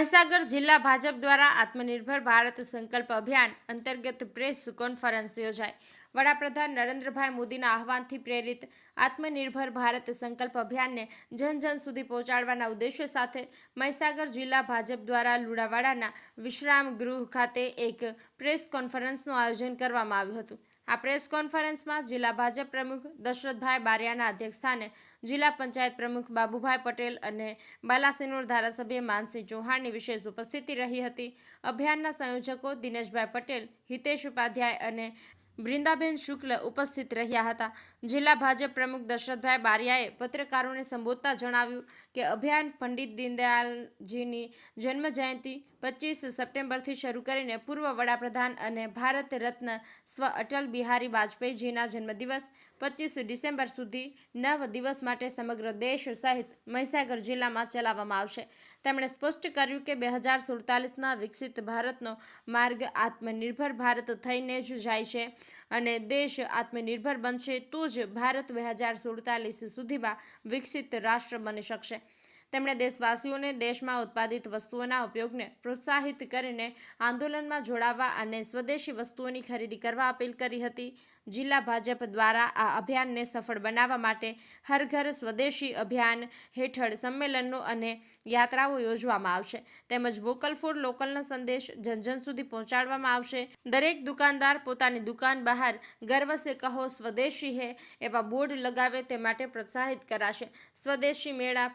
મહીસાગર જિલ્લા ભાજપ દ્વારા આત્મનિર્ભર ભારત સંકલ્પ અભિયાન અંતર્ગત પ્રેસ કોન્ફરન્સ યોજાઈ વડાપ્રધાન નરેન્દ્રભાઈ મોદીના આહવાનથી પ્રેરિત આત્મનિર્ભર ભારત સંકલ્પ અભિયાનને જન જન સુધી પહોંચાડવાના ઉદ્દેશ્ય સાથે મહીસાગર જિલ્લા ભાજપ દ્વારા લુણાવાડાના વિશ્રામ ગૃહ ખાતે એક પ્રેસ કોન્ફરન્સનું આયોજન કરવામાં આવ્યું હતું. આ પ્રેસ કોન્ફરન્સમાં જિલ્લા ભાજપ પ્રમુખ દશરથભાઈ બારિયાના અધ્યક્ષસ્થાને જિલ્લા પંચાયત પ્રમુખ બાબુભાઈ પટેલ અને બાલાસિનોર ધારાસભ્ય માનસિંહ ચૌહાણની વિશેષ ઉપસ્થિતિ રહી હતી. અભિયાનના સંયોજકો દિનેશભાઈ પટેલ, હિતેશ ઉપાધ્યાય અને બૃંદાબેન શુક્લ ઉપસ્થિત રહ્યા હતા. જિલ્લા ભાજપ પ્રમુખ દશરથભાઈ બારિયાએ પત્રકારોને સંબોધતા જણાવ્યું કે અભિયાન પંડિત દીનદયાળજીની જન્મ જયંતિ પચીસ સપ્ટેમ્બરથી શરૂ કરીને પૂર્વ વડાપ્રધાન અને ભારત રત્ન સ્વ અટલ બિહારી વાજપેયીજીના જન્મદિવસ પચીસ ડિસેમ્બર સુધી નવ દિવસ માટે સમગ્ર દેશ સહિત મહીસાગર જિલ્લામાં ચલાવવામાં આવશે. તેમણે સ્પષ્ટ કર્યું કે બે હજાર સુડતાલીસના વિકસિત ભારતનો માર્ગ આત્મનિર્ભર ભારત થઈને જ જાય છે. અને દેશ આત્મનિર્ભર બનશે તો જ ભારત બે હજાર સુડતાલીસ સુધીમાં વિકસિત રાષ્ટ્ર બની શકશે. તેમણે દેશવાસીઓને દેશમાં ઉત્પાદિત વસ્તુઓના ઉપયોગને પ્રોત્સાહિત કરીને આંદોલનમાં જોડાવા અને સ્વદેશી વસ્તુઓની ખરીદી કરવા અપીલ કરી હતી. જિલ્લા ભાજપ દ્વારા આ અભિયાનને સફળ બનાવવા માટે હર ઘર સ્વદેશી અભિયાન હેઠળ સંમેલનો અને યાત્રાઓ યોજવામાં આવશે. તેમજ વોકલ ફોર લોકલનો સંદેશ જન જન સુધી પહોંચાડવામાં આવશે. દરેક દુકાનદાર પોતાની દુકાન બહાર ગર્વ સે કહો સ્વદેશી હે એવા બોર્ડ લગાવે તે માટે પ્રોત્સાહિત કરાશે. સ્વદેશી મેળા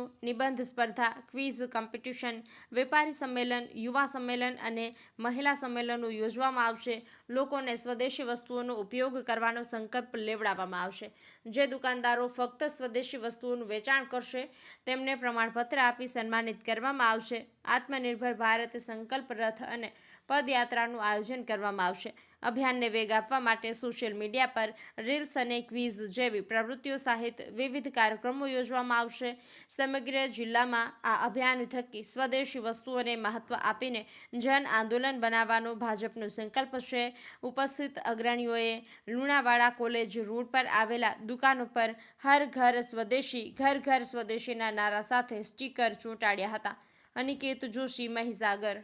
પ્રદર્શનો નિબંધ સ્પર્ધા, ક્વિઝ કોમ્પિટિશન વેપારી સંમેલન, યુવા સંમેલન અને મહિલા સંમેલનો યોજવામાં આવશે. લોકોને સ્વદેશી વસ્તુઓનો ઉપયોગ કરવાનો સંકલ્પ લેવડાવવામાં આવશે. જે દુકાનદારો ફક્ત સ્વદેશી વસ્તુઓનું વેચાણ કરશે, તેમને પ્રમાણપત્ર આપી સન્માનિત કરવામાં આવશે. આત્મનિર્ભર ભારત સંકલ્પ રથ અને પદયાત્રાનું આયોજન કરવામાં આવશે. અભિયાનને વેગ આપવા માટે સોશિયલ મીડિયા પર રીલ્સ અને ક્વિઝ જેવી પ્રવૃત્તિઓ સહિત વિવિધ કાર્યક્રમો યોજવામાં આવશે. સમગ્ર જિલ્લામાં આ અભિયાન થકી સ્વદેશી વસ્તુઓને મહત્વ આપીને જન આંદોલન બનાવવાનો ભાજપનો સંકલ્પ છે. ઉપસ્થિત અગ્રણીઓએ લુણાવાડા કોલેજ રોડ પર આવેલા દુકાનો પર હર ઘર સ્વદેશી, ઘર ઘર સ્વદેશીના નારા સાથે સ્ટીકર ચોંટાડ્યા હતા. અનિકેત જોશી, મહીસાગર